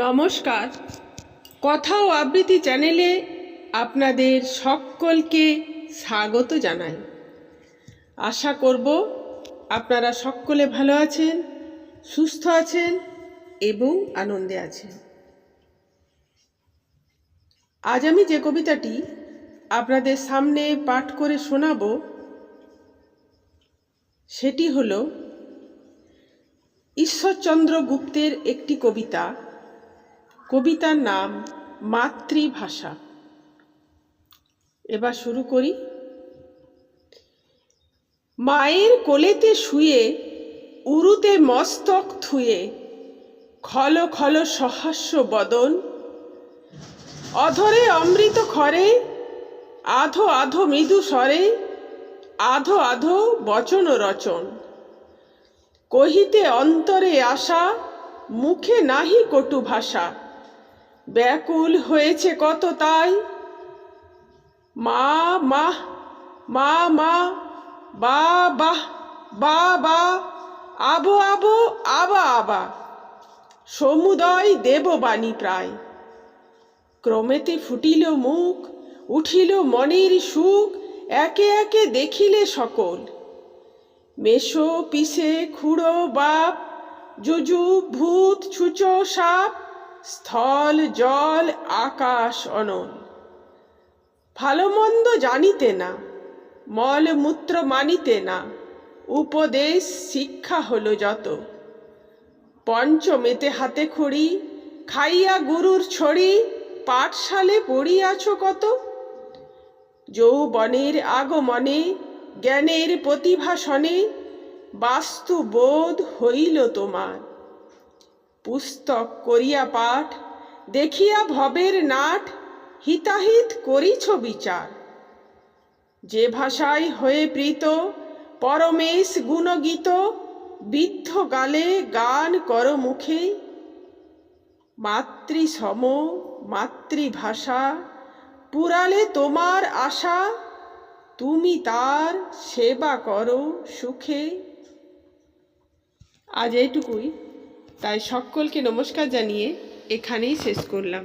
নমস্কার। কথা ও আবৃত্তি চ্যানেলে আপনাদের সকলকে স্বাগত জানাই। আশা করব আপনারা সকলে ভালো আছেন, সুস্থ আছেন এবং আনন্দে আছেন। আজ আমি যে কবিতাটি আপনাদের সামনে পাঠ করে শোনাব, সেটি হল, ঈশ্বরচন্দ্র গুপ্তের একটি কবিতা কবিতার নাম মাতৃভাষা। এবার শুরু করি। মায়ের কোলেতে শুয়ে, উরুতে মস্তক থুয়ে, খল খল সহাস্য বদন, অধরে অমৃত খরে, আধো আধো মৃদু স্বরে, আধো আধো বচন রচন। কহিতে অন্তরে আসা মুখে নাহি কটু ভাষা। ব্যাকুল হয়েছে কত তাই? মা মা মা মা, বা বাহ বা বা, আবো আবো, আবা আবা। সমুদয় দেববাণী প্রায়। ক্রমেতে ফুটিল মুখ, উঠিল মনের সুখ, একে একে দেখিলে সকল। মেশো পিসে, খুঁড়ো, বাপ, যুজু, ভূত, ছুচো, সাপ স্থল জল আকাশ অনল ভালো মন্দ জানিতে না মলমূত্র মানিতে না, উপদেশ শিক্ষা হলো যত। পঞ্চমেতে হাতে খড়ি, খাইয়া গুরুর ছড়ি, পাঠশালে পড়িয়াছ কত? যৌবনের আগমনে, জ্ঞানের প্রতিভাসনে, বাস্তুবোধ হইল তোমার। পুস্তক করিয়া পাঠ, দেখিয়া ভবের নাট, হিতাহিত করিছ বিচার। যে ভাষায় হয়ে প্রীত, পরমেশ গুণগীত, বিদ্ধ গালে গান কর মুখে। মাতৃসম, মাতৃভাষা, পুরালে তোমার আশা, তুমি তার সেবা করো সুখে। আজ এইটুকুই। তাই সকলকে নমস্কার জানিয়ে এখানেই শেষ করলাম।